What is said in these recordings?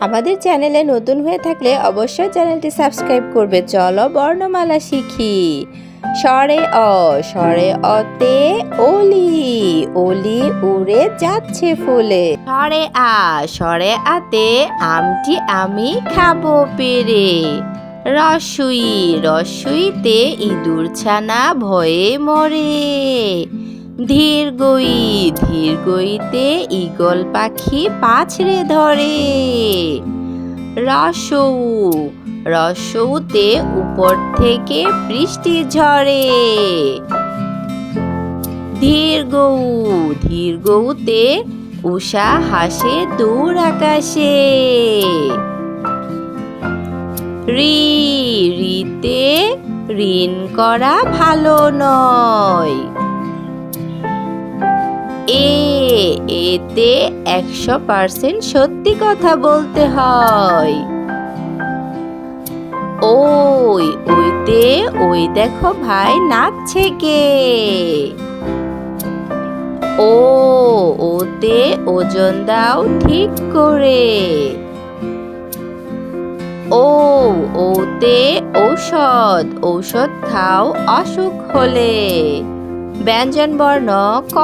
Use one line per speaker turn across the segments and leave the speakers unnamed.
আমাদের চ্যানেলে নতুন হয়ে থাকলে অবশ্যই চ্যানেলটি সাবস্ক্রাইব করবে। চলো বর্ণমালা শিখি। স্বরে অ, স্বরে অতে ওলি ওলি উড়ে যাচ্ছে ফুলে। সরে আ, স্বরে আতে আমটি আমি খাব পেরে। রসুই, রসুইতে ইঁদুর ছানা ভয়ে মরে। ধীর গই ধীর গইতে ঈগল পাখি পাছড়ে ধরে। রসৌ, রসৌতে উপর থেকে বৃষ্টি ঝরে। ধীর গৌ ধীর গৌতে উষা হাসে দূর আকাশে। রি, রিতে ঋণ করা ভালো নয়। এতে একশো পার্সেন্ট সত্যি কথা বলতে হয়। ওই, ওইতে, ওই দেখো ভাই নাচছে কে ও, ওতে ওজন দাও ঠিক করে। ও, ওতে ঔষধ ঔষধ খাও অসুখ হলে। ব্যঞ্জন বর্ণ ক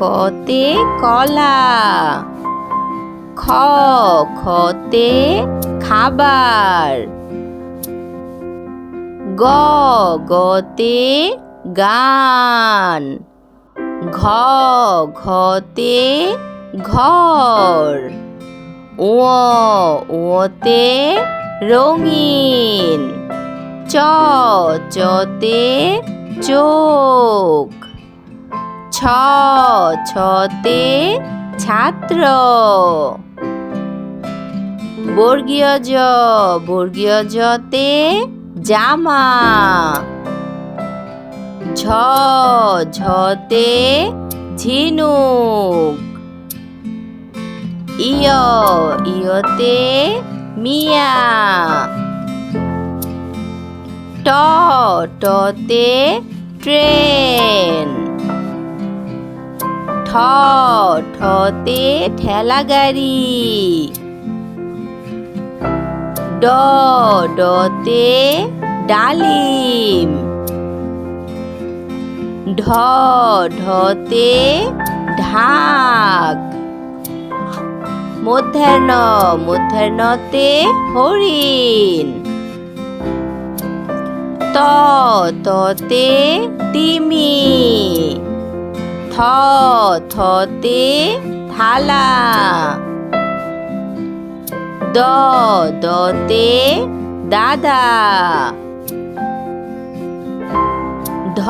কতে কলা। খ খতে খাবার। গ গতে গান। ঘ ঘতে ঘর। ও ওতে রঙিন। চ চতে চোখ। ছ, ছতে ছাত্র। বর্গীয় জ, বর্গীয় জতে জামা। ঝ, ঝতে ঝিনুক। ইয়, ইয়তে মিয়া। ট টতে ট্রেন। ঠ ঠতে ঠেলা গাড়ি। ড ডতে ডালিম। ঢ ঢতে ঢাক। মধ্যাহ্ন, মধ্যাহ্নতে হরিণ। ততে তিমি। থ থতে থালা। দ দতে দাদা। ধ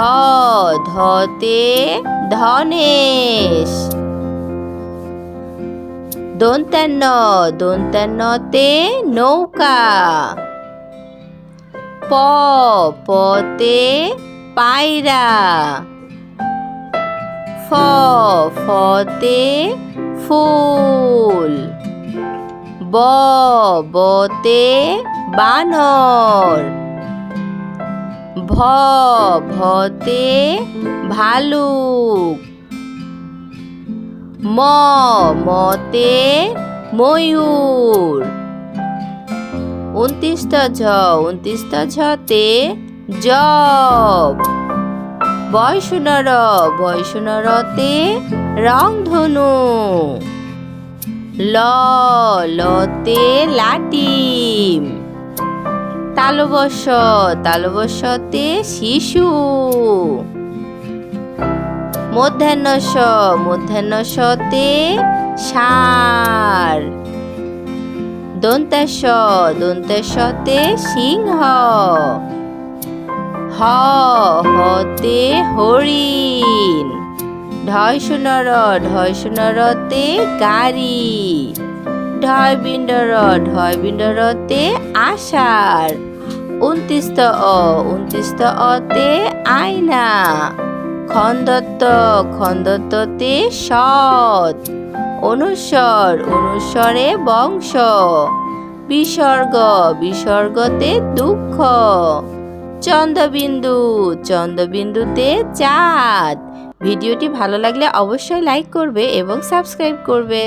ধতে ধনেশ। দন্তান্ন দন্তান্নতে নৌকা। প, পতে পায়রা। ফ, ফতে ফুল। ব, বতে বানর। ভ, ভতে ভালুক। ম, মতে ময়ূর। উনত্রিশটা ঝ উনত্রিশটা ঝতে জব। বয়সুনর বয়সুনরতে রংধনু। ল, লতে লাটিম তালবস তালবসতে শিশু। মধ্যাহ্নস মধ্যাহ্নসতে সার। দন্তাস দন্তাসতে সিংহ। হ, হতে হরিণ। ঢয় সুনর, ঢয় সুনরতে গাড়ি। ঢয় বিন্ডর ঢয় বিন্ডরতে আষাঢ়। উনত্রিশত অ উনত্রিশত অতে আয়না। খন্দত্ত, খন্দত্ততে সৎ। অনুস্বর অনুস্বরে বংশ। বিসর্গ, বিসর্গতে দুঃখ। চন্দ্রবিন্দু, চন্দ্রবিন্দুতে চাঁদ। ভিডিওটি ভালো লাগলে অবশ্যই লাইক করবে এবং সাবস্ক্রাইব করবে।